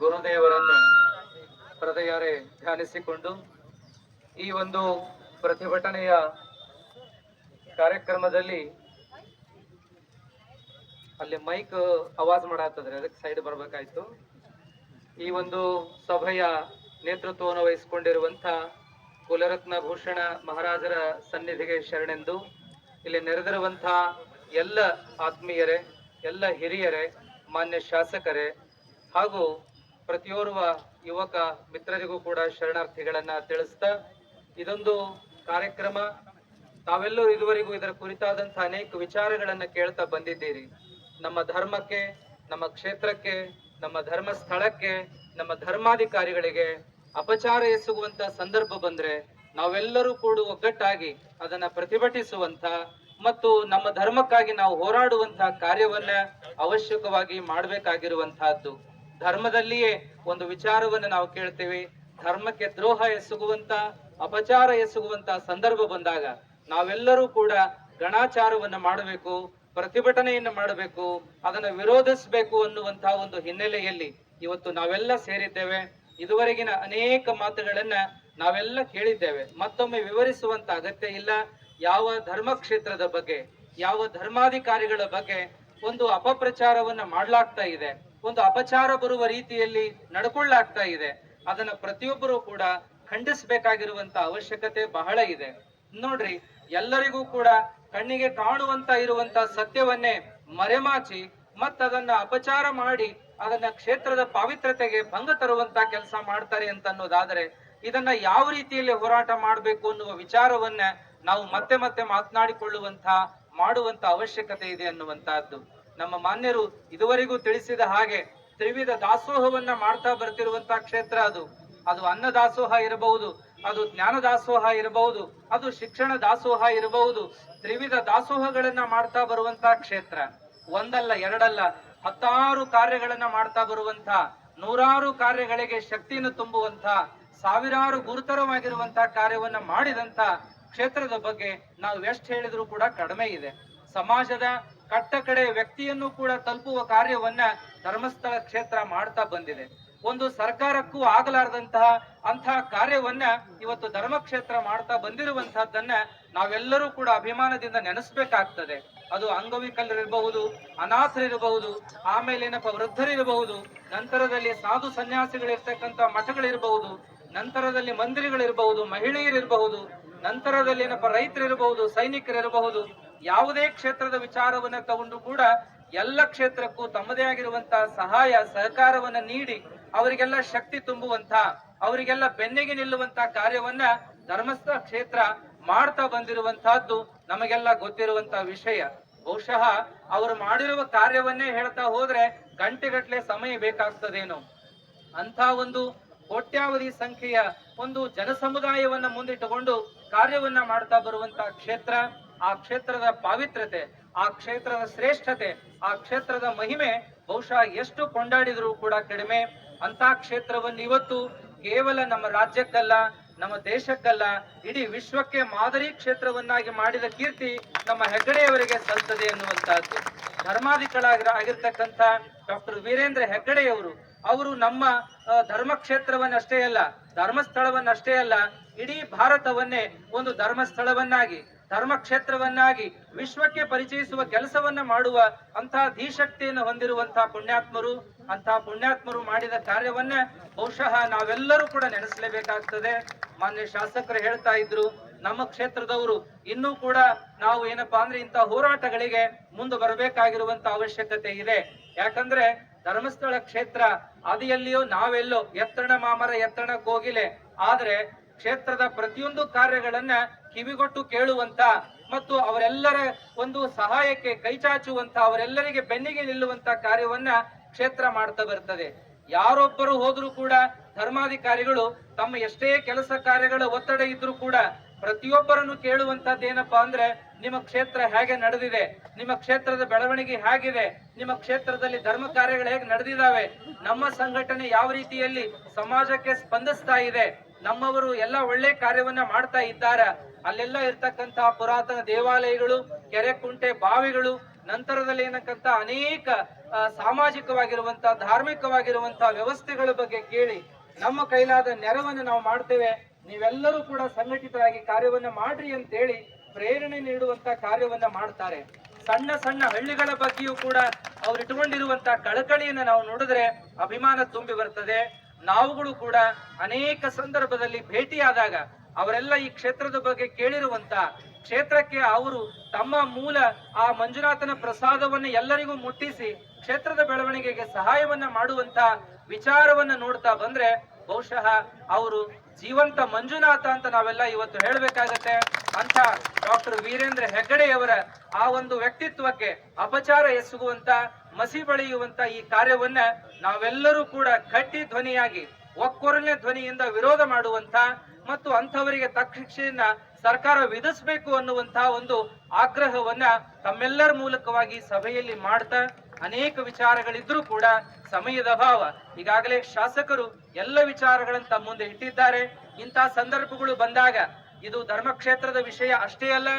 ಗುರುದೇವರನ್ನು ಹೃದಯರೇ ಧ್ಯಾನಿಸಿಕೊಂಡು ಈ ಒಂದು ಪ್ರತಿಭಟನೆಯ ಕಾರ್ಯಕ್ರಮದಲ್ಲಿ ಅಲ್ಲಿ ಮೈಕ್ ಅವಾಜ್ ಮಾಡತ್ತದ್ರೆ ಅದಕ್ಕೆ ಸೈಡ್ ಬರಬೇಕಾಯ್ತು. ಈ ಒಂದು ಸಭೆಯ ನೇತೃತ್ವವನ್ನು ವಹಿಸಿಕೊಂಡಿರುವಂತ ಕುಲರತ್ನ ಭೂಷಣ ಮಹಾರಾಜರ ಸನ್ನಿಧಿಗೆ ಶರಣೆಂದು ಇಲ್ಲಿ ನೆರೆದಿರುವಂತ ಎಲ್ಲ ಆತ್ಮೀಯರೇ, ಎಲ್ಲ ಹಿರಿಯರೇ, ಮಾನ್ಯ ಶಾಸಕರೇ ಹಾಗೂ ಪ್ರತಿಯೋರ್ವ ಯುವಕ ಮಿತ್ರರಿಗೂ ಕೂಡ ಶರಣಾರ್ಥಿಗಳನ್ನ ತಿಳಿಸ್ತಾ ಇದೊಂದು ಕಾರ್ಯಕ್ರಮ. ತಾವೆಲ್ಲರೂ ಇದುವರೆಗೂ ಇದರ ಕುರಿತಾದಂತಹ ಅನೇಕ ವಿಚಾರಗಳನ್ನ ಕೇಳ್ತಾ ಬಂದಿದ್ದೀರಿ. ನಮ್ಮ ಧರ್ಮಕ್ಕೆ, ನಮ್ಮ ಕ್ಷೇತ್ರಕ್ಕೆ, ನಮ್ಮ ಧರ್ಮ ಸ್ಥಳಕ್ಕೆ ನಮ್ಮ ಧರ್ಮಾಧಿಕಾರಿಗಳಿಗೆ ಅಪಚಾರ ಎಸಗುವಂತ ಸಂದರ್ಭ ಬಂದ್ರೆ ನಾವೆಲ್ಲರೂ ಕೂಡ ಒಗ್ಗಟ್ಟಾಗಿ ಅದನ್ನ ಪ್ರತಿಭಟಿಸುವಂತ ಮತ್ತು ನಮ್ಮ ಧರ್ಮಕ್ಕಾಗಿ ನಾವು ಹೋರಾಡುವಂತಹ ಕಾರ್ಯವನ್ನ ಅವಶ್ಯಕವಾಗಿ ಮಾಡಬೇಕಾಗಿರುವಂತಹದ್ದು ಧರ್ಮದಲ್ಲಿಯೇ ಒಂದು ವಿಚಾರವನ್ನು ನಾವು ಕೇಳ್ತೇವೆ. ಧರ್ಮಕ್ಕೆ ದ್ರೋಹ ಎಸಗುವಂತ, ಅಪಚಾರ ಎಸಗುವಂತ ಸಂದರ್ಭ ಬಂದಾಗ ನಾವೆಲ್ಲರೂ ಕೂಡ ಗಣಾಚಾರವನ್ನು ಮಾಡಬೇಕು, ಪ್ರತಿಭಟನೆಯನ್ನು ಮಾಡಬೇಕು, ಅದನ್ನು ವಿರೋಧಿಸಬೇಕು ಅನ್ನುವಂತಹ ಒಂದು ಹಿನ್ನೆಲೆಯಲ್ಲಿ ಇವತ್ತು ನಾವೆಲ್ಲ ಸೇರಿದ್ದೇವೆ. ಇದುವರೆಗಿನ ಅನೇಕ ಮಾತುಗಳನ್ನ ನಾವೆಲ್ಲ ಕೇಳಿದ್ದೇವೆ. ಮತ್ತೊಮ್ಮೆ ವಿವರಿಸುವಂತ ಅಗತ್ಯ ಇಲ್ಲ. ಯಾವ ಧರ್ಮ ಕ್ಷೇತ್ರದ ಬಗ್ಗೆ, ಯಾವ ಧರ್ಮಾಧಿಕಾರಿಗಳ ಬಗ್ಗೆ ಒಂದು ಅಪಪ್ರಚಾರವನ್ನ ಮಾಡಲಾಗ್ತಾ ಇದೆ. ಒಂದು ಅಪಚಾರ ಬರುವ ರೀತಿಯಲ್ಲಿ ನಡ್ಕೊಳ್ಳಾಗ್ತಾ ಇದೆ. ಅದನ್ನ ಪ್ರತಿಯೊಬ್ಬರು ಕೂಡ ಖಂಡಿಸಬೇಕಾಗಿರುವಂತ ಅವಶ್ಯಕತೆ ಬಹಳ ಇದೆ. ನೋಡ್ರಿ, ಎಲ್ಲರಿಗೂ ಕೂಡ ಕಣ್ಣಿಗೆ ಕಾಣುವಂತ ಇರುವಂತ ಸತ್ಯವನ್ನೇ ಮರೆಮಾಚಿ ಮತ್ತದನ್ನ ಅಪಚಾರ ಮಾಡಿ ಅದನ್ನ ಕ್ಷೇತ್ರದ ಪಾವಿತ್ರತೆಗೆ ಭಂಗ ತರುವಂತ ಕೆಲಸ ಮಾಡ್ತಾರೆ ಅಂತ ಅನ್ನೋದಾದ್ರೆ ಇದನ್ನ ಯಾವ ರೀತಿಯಲ್ಲಿ ಹೋರಾಟ ಮಾಡಬೇಕು ಅನ್ನುವ ವಿಚಾರವನ್ನ ನಾವು ಮತ್ತೆ ಮತ್ತೆ ಮಾತನಾಡಿಕೊಳ್ಳುವಂತ ಮಾಡುವಂತ ಅವಶ್ಯಕತೆ ಇದೆ ಅನ್ನುವಂತಹದ್ದು ನಮ್ಮ ಮಾನ್ಯರು ಇದುವರೆಗೂ ತಿಳಿಸಿದ ಹಾಗೆ ತ್ರಿವಿಧ ದಾಸೋಹವನ್ನ ಮಾಡ್ತಾ ಬರ್ತಿರುವಂತಹ ಕ್ಷೇತ್ರ ಅದು. ಅದು ಅನ್ನ ದಾಸೋಹ ಇರಬಹುದು, ಅದು ಜ್ಞಾನ ದಾಸೋಹ ಇರಬಹುದು, ಅದು ಶಿಕ್ಷಣ ದಾಸೋಹ ಇರಬಹುದು, ತ್ರಿವಿಧ ದಾಸೋಹಗಳನ್ನ ಮಾಡ್ತಾ ಬರುವಂತಹ ಕ್ಷೇತ್ರ. ಒಂದಲ್ಲ, ಎರಡಲ್ಲ, ಹತ್ತಾರು ಕಾರ್ಯಗಳನ್ನ ಮಾಡ್ತಾ ಬರುವಂತ, ನೂರಾರು ಕಾರ್ಯಗಳಿಗೆ ಶಕ್ತಿಯನ್ನು ತುಂಬುವಂತ, ಸಾವಿರಾರು ಗುರುತರವಾಗಿರುವಂತಹ ಕಾರ್ಯವನ್ನ ಮಾಡಿದಂತ ಕ್ಷೇತ್ರದ ಬಗ್ಗೆ ನಾವು ಎಷ್ಟು ಹೇಳಿದ್ರು ಕೂಡ ಕಡಿಮೆ ಇದೆ. ಸಮಾಜದ ಕಟ್ಟ ಕಡೆ ವ್ಯಕ್ತಿಯನ್ನು ಕೂಡ ತಲುಪುವ ಕಾರ್ಯವನ್ನ ಧರ್ಮಸ್ಥಳ ಕ್ಷೇತ್ರ ಮಾಡ್ತಾ ಬಂದಿದೆ. ಒಂದು ಸರ್ಕಾರಕ್ಕೂ ಆಗಲಾರದಂತಹ ಅಂತಹ ಕಾರ್ಯವನ್ನ ಇವತ್ತು ಧರ್ಮಕ್ಷೇತ್ರ ಮಾಡ್ತಾ ಬಂದಿರುವಂತಹದ್ದನ್ನ ನಾವೆಲ್ಲರೂ ಕೂಡ ಅಭಿಮಾನದಿಂದ ನೆನೆಸ್ಬೇಕಾಗ್ತದೆ. ಅದು ಅಂಗವಿಕಲರಿರಬಹುದು, ಅನಾಥರಿರಬಹುದು, ಆಮೇಲೆ ಏನಪ್ಪ ವೃದ್ಧರಿರಬಹುದು, ನಂತರದಲ್ಲಿ ಸಾಧು ಸನ್ಯಾಸಿಗಳಿರ್ತಕ್ಕಂಥ ಮಠಗಳಿರಬಹುದು, ನಂತರದಲ್ಲಿ ಮಂದಿರಗಳಿರಬಹುದು, ಮಹಿಳೆಯರಿರಬಹುದು, ನಂತರದಲ್ಲಿ ಏನಪ್ಪ ರೈತರಿರಬಹುದು, ಸೈನಿಕರಿರಬಹುದು ಯಾವುದೇ ಕ್ಷೇತ್ರದ ವಿಚಾರವನ್ನ ತಗೊಂಡು ಕೂಡ ಎಲ್ಲ ಕ್ಷೇತ್ರಕ್ಕೂ ತಮ್ಮದೇ ಆಗಿರುವಂತಹ ಸಹಾಯ, ಸಹಕಾರವನ್ನ ನೀಡಿ ಅವರಿಗೆಲ್ಲ ಶಕ್ತಿ ತುಂಬುವಂತ, ಅವರಿಗೆಲ್ಲ ಬೆನ್ನಿಗೆ ನಿಲ್ಲುವಂತ ಕಾರ್ಯವನ್ನ ಧರ್ಮಸ್ಥಳ ಕ್ಷೇತ್ರ ಮಾಡ್ತಾ ಬಂದಿರುವಂತಹದ್ದು ನಮಗೆಲ್ಲ ಗೊತ್ತಿರುವಂತಹ ವಿಷಯ. ಬಹುಶಃ ಅವರು ಮಾಡಿರುವ ಕಾರ್ಯವನ್ನೇ ಹೇಳ್ತಾ ಹೋದ್ರೆ ಗಂಟೆಗಟ್ಟಲೆ ಸಮಯ ಬೇಕಾಗ್ತದೇನೋ. ಅಂತ ಒಂದು ಕೋಟ್ಯಾವಧಿ ಸಂಖ್ಯೆಯ ಒಂದು ಜನಸಮುದಾಯವನ್ನ ಮುಂದಿಟ್ಟುಕೊಂಡು ಕಾರ್ಯವನ್ನ ಮಾಡ್ತಾ ಬರುವಂತಹ ಕ್ಷೇತ್ರ ಆ ಕ್ಷೇತ್ರದ ಪಾವಿತ್ರತೆ ಆ ಕ್ಷೇತ್ರದ ಶ್ರೇಷ್ಠತೆ, ಆ ಕ್ಷೇತ್ರದ ಮಹಿಮೆ ಬಹುಶಃ ಎಷ್ಟು ಕೊಂಡಾಡಿದರೂ ಕೂಡ ಕಡಿಮೆ. ಅಂತ ಕ್ಷೇತ್ರವನ್ನು ಇವತ್ತು ಕೇವಲ ನಮ್ಮ ರಾಜ್ಯಕ್ಕಲ್ಲ, ನಮ್ಮ ದೇಶಕ್ಕಲ್ಲ, ಇಡೀ ವಿಶ್ವಕ್ಕೆ ಮಾದರಿ ಕ್ಷೇತ್ರವನ್ನಾಗಿ ಮಾಡಿದ ಕೀರ್ತಿ ನಮ್ಮ ಹೆಗ್ಗಡೆಯವರಿಗೆ ಸಲ್ತದೆ ಎನ್ನುವಂತಹದ್ದು ಧರ್ಮಾಧಿಕಾರಿ ಆಗಿರ್ತಕ್ಕಂಥ ಡಾಕ್ಟರ್ ವೀರೇಂದ್ರ ಹೆಗ್ಗಡೆಯವರು, ಅವರು ನಮ್ಮ ಧರ್ಮ ಧರ್ಮಕ್ಷೇತ್ರವನ್ನಷ್ಟೇ ಅಲ್ಲ, ಧರ್ಮಸ್ಥಳವನ್ನಷ್ಟೇ ಅಲ್ಲ, ಇಡೀ ಭಾರತವನ್ನೇ ಒಂದು ಧರ್ಮಸ್ಥಳವನ್ನಾಗಿ ಧರ್ಮಕ್ಷೇತ್ರವನ್ನಾಗಿ, ವಿಶ್ವಕ್ಕೆ ಪರಿಚಯಿಸುವ ಕೆಲಸವನ್ನ ಮಾಡುವ ಅಂತಹ ಧೀಶಕ್ತಿಯನ್ನು ಹೊಂದಿರುವಂತಹ ಪುಣ್ಯಾತ್ಮರು ಅಂತಹ ಪುಣ್ಯಾತ್ಮರು ಮಾಡಿದ ಕಾರ್ಯವನ್ನ ಬಹುಶಃ ನಾವೆಲ್ಲರೂ ಕೂಡ ನೆನೆಸಲೇಬೇಕಾಗ್ತದೆ. ಮಾನ್ಯ ಶಾಸಕರು ಹೇಳ್ತಾ ಇದ್ರು, ನಮ್ಮ ಕ್ಷೇತ್ರದವರು ಇನ್ನೂ ಕೂಡ ನಾವು ಏನಪ್ಪಾ ಅಂದ್ರೆ ಇಂತಹ ಹೋರಾಟಗಳಿಗೆ ಮುಂದೆ ಬರಬೇಕಾಗಿರುವಂತ ಅವಶ್ಯಕತೆ ಇದೆ. ಯಾಕಂದ್ರೆ ಧರ್ಮಸ್ಥಳ ಕ್ಷೇತ್ರ ಅದಿಯಲ್ಲಿಯೋ ನಾವೆಲ್ಲೋ ಎತ್ತಣ ಮಾಮರ ಎತ್ತಣ ಕೋಗಿಲೆ ಆದ್ರೆ ಕ್ಷೇತ್ರದ ಪ್ರತಿಯೊಂದು ಕಾರ್ಯಗಳನ್ನ ಕಿವಿಗೊಟ್ಟು ಕೇಳುವಂತ ಮತ್ತು ಅವರೆಲ್ಲರ ಒಂದು ಸಹಾಯಕ್ಕೆ ಕೈಚಾಚುವಂತ ಅವರೆಲ್ಲರಿಗೆ ಬೆನ್ನಿಗೆ ನಿಲ್ಲುವಂತ ಕಾರ್ಯವನ್ನ ಕ್ಷೇತ್ರ ಮಾಡ್ತಾ ಬರ್ತದೆ. ಯಾರೊಬ್ಬರು ಹೋದ್ರೂ ಕೂಡ ಧರ್ಮಾಧಿಕಾರಿಗಳು ತಮ್ಮ ಎಷ್ಟೇ ಕೆಲಸ ಕಾರ್ಯಗಳ ಒತ್ತಡ ಇದ್ರೂ ಕೂಡ ಪ್ರತಿಯೊಬ್ಬರನ್ನು ಕೇಳುವಂತದ್ದು ಏನಪ್ಪಾ ಅಂದ್ರೆ ನಿಮ್ಮ ಕ್ಷೇತ್ರ ಹೇಗೆ ನಡೆದಿದೆ, ನಿಮ್ಮ ಕ್ಷೇತ್ರದ ಬೆಳವಣಿಗೆ ಹೇಗಿದೆ, ನಿಮ್ಮ ಕ್ಷೇತ್ರದಲ್ಲಿ ಧರ್ಮ ಕಾರ್ಯಗಳು ಹೇಗೆ ನಡೆದಿದ್ದಾವೆ, ನಮ್ಮ ಸಂಘಟನೆ ಯಾವ ರೀತಿಯಲ್ಲಿ ಸಮಾಜಕ್ಕೆ ಸ್ಪಂದಿಸ್ತಾ ಇದೆ ನಮ್ಮವರು ಎಲ್ಲ ಒಳ್ಳೆ ಕಾರ್ಯವನ್ನ ಮಾಡ್ತಾ ಇದ್ದಾರೆ. ಅಲ್ಲೆಲ್ಲ ಇರ್ತಕ್ಕಂತಹ ಪುರಾತನ ದೇವಾಲಯಗಳು, ಕೆರೆ ಕುಂಟೆ ಬಾವಿಗಳು, ನಂತರದಲ್ಲಿ ಏನಕ್ಕಂತ ಅನೇಕ ಸಾಮಾಜಿಕವಾಗಿರುವಂತಹ ಸಾಮಾಜಿಕವಾಗಿರುವಂತ, ಧಾರ್ಮಿಕವಾಗಿರುವಂತ ವ್ಯವಸ್ಥೆಗಳ ಬಗ್ಗೆ ಕೇಳಿ ನಮ್ಮ ಕೈಲಾದ ನೆರವನ್ನು ನಾವು ಮಾಡ್ತೇವೆ. ನೀವೆಲ್ಲರೂ ಕೂಡ ಸಂಘಟಿತರಾಗಿ ಕಾರ್ಯವನ್ನ ಮಾಡ್ರಿ ಅಂತೇಳಿ ಪ್ರೇರಣೆ ನೀಡುವಂತ ಕಾರ್ಯವನ್ನ ಮಾಡ್ತಾರೆ. ಸಣ್ಣ ಸಣ್ಣ ಹಳ್ಳಿಗಳ ಬಗ್ಗೆಯೂ ಕೂಡ ಅವ್ರು ಇಟ್ಕೊಂಡಿರುವಂತ ಕಳಕಳಿಯನ್ನ ನಾವು ನೋಡಿದ್ರೆ ಅಭಿಮಾನ ತುಂಬಿ ಬರ್ತದೆ. ನಾವುಗಳು ಕೂಡ ಅನೇಕ ಸಂದರ್ಭದಲ್ಲಿ ಭೇಟಿಯಾದಾಗ ಅವರೆಲ್ಲ ಈ ಕ್ಷೇತ್ರದ ಬಗ್ಗೆ ಕೇಳಿರುವಂತ ಕ್ಷೇತ್ರಕ್ಕೆ ಅವರು ತಮ್ಮ ಮೂಲ ಆ ಮಂಜುನಾಥನ ಪ್ರಸಾದವನ್ನು ಎಲ್ಲರಿಗೂ ಮುಟ್ಟಿಸಿ ಕ್ಷೇತ್ರದ ಬೆಳವಣಿಗೆಗೆ ಸಹಾಯವನ್ನ ಮಾಡುವಂತ ವಿಚಾರವನ್ನ ನೋಡ್ತಾ ಬಂದ್ರೆ ಬಹುಶಃ ಅವರು ಜೀವಂತ ಮಂಜುನಾಥ ಅಂತ ನಾವೆಲ್ಲ ಇವತ್ತು ಹೇಳಬೇಕಾಗತ್ತೆ. ಅಂತ ಡಾಕ್ಟರ್ ವೀರೇಂದ್ರ ಹೆಗ್ಗಡೆಯವರ ಆ ಒಂದು ವ್ಯಕ್ತಿತ್ವಕ್ಕೆ ಅಪಚಾರ ಎಸಗುವಂತ ಮಸಿ ಬಳಿಯುವಂತ ಈ ಕಾರ್ಯವನ್ನ ನಾವೆಲ್ಲರೂ ಕೂಡ ಕಟ್ಟಿ ಧ್ವನಿಯಾಗಿ, ಒಕ್ಕೊರಲೆ ಧ್ವನಿಯಿಂದ ವಿರೋಧ ಮಾಡುವಂತ ಮತ್ತು ಅಂಥವರಿಗೆ ಶಿಕ್ಷೆಯನ್ನ ಸರ್ಕಾರ ವಿಧಿಸಬೇಕು ಅನ್ನುವಂತಹ ಒಂದು ಆಗ್ರಹವನ್ನ ತಮ್ಮೆಲ್ಲರ ಮೂಲಕವಾಗಿ ಸಭೆಯಲ್ಲಿ ಮಾಡ್ತಾ ಅನೇಕ ವಿಚಾರಗಳಿದ್ರೂ ಕೂಡ ಸಮಯದ ಅಭಾವ. ಈಗಾಗಲೇ ಶಾಸಕರು ಎಲ್ಲ ವಿಚಾರಗಳನ್ನು ತಮ್ಮ ಮುಂದೆ ಇಟ್ಟಿದ್ದಾರೆ. ಇಂತಹ ಸಂದರ್ಭಗಳು ಬಂದಾಗ ಇದು ಧರ್ಮಕ್ಷೇತ್ರದ ವಿಷಯ ಅಷ್ಟೇ ಅಲ್ಲ,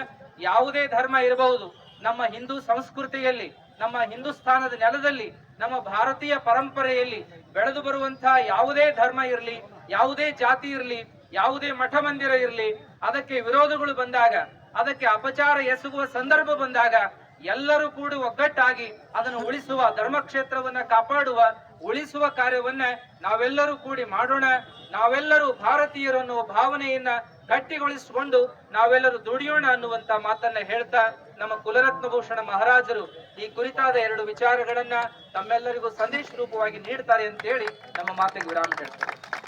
ಯಾವುದೇ ಧರ್ಮ ಇರಬಹುದು. ನಮ್ಮ ಹಿಂದೂ ಸಂಸ್ಕೃತಿಯಲ್ಲಿ ನಮ್ಮ ಹಿಂದೂಸ್ತಾನದ ನೆಲದಲ್ಲಿ, ನಮ್ಮ ಭಾರತೀಯ ಪರಂಪರೆಯಲ್ಲಿ ಬೆಳೆದು ಬರುವಂತಹ ಯಾವುದೇ ಧರ್ಮ ಇರಲಿ, ಯಾವುದೇ ಜಾತಿ ಇರಲಿ, ಯಾವುದೇ ಮಠ ಮಂದಿರ ಇರಲಿ, ಅದಕ್ಕೆ ವಿರೋಧಗಳು ಬಂದಾಗ, ಅದಕ್ಕೆ ಅಪಚಾರ ಎಸಗುವ ಸಂದರ್ಭ ಬಂದಾಗ ಎಲ್ಲರೂ ಕೂಡ ಒಗ್ಗಟ್ಟಾಗಿ ಅದನ್ನು ಉಳಿಸುವ ಧರ್ಮಕ್ಷೇತ್ರವನ್ನ ಕಾಪಾಡುವ, ಉಳಿಸುವ ಕಾರ್ಯವನ್ನ ನಾವೆಲ್ಲರೂ ಕೂಡಿ ಮಾಡೋಣ. ನಾವೆಲ್ಲರೂ ಭಾರತೀಯರು ಅನ್ನುವ ಭಾವನೆಯನ್ನ ಗಟ್ಟಿಗೊಳಿಸಿಕೊಂಡು ನಾವೆಲ್ಲರೂ ದುಡಿಯೋಣ ಅನ್ನುವಂತ ಮಾತನ್ನ ಹೇಳ್ತಾ ನಮ್ಮ ಕುಲರತ್ನಭೂಷಣ ಮಹಾರಾಜರು ಈ ಕುರಿತಾದ ಎರಡು ವಿಚಾರಗಳನ್ನ ತಮ್ಮೆಲ್ಲರಿಗೂ ಸಂದೇಶ ರೂಪವಾಗಿ ನೀಡ್ತಾರೆ ಅಂತ ಹೇಳಿ ನಮ್ಮ ಮಾತಿಗೆ ವಿರಾಮ ಹೇಳ್ತಾರೆ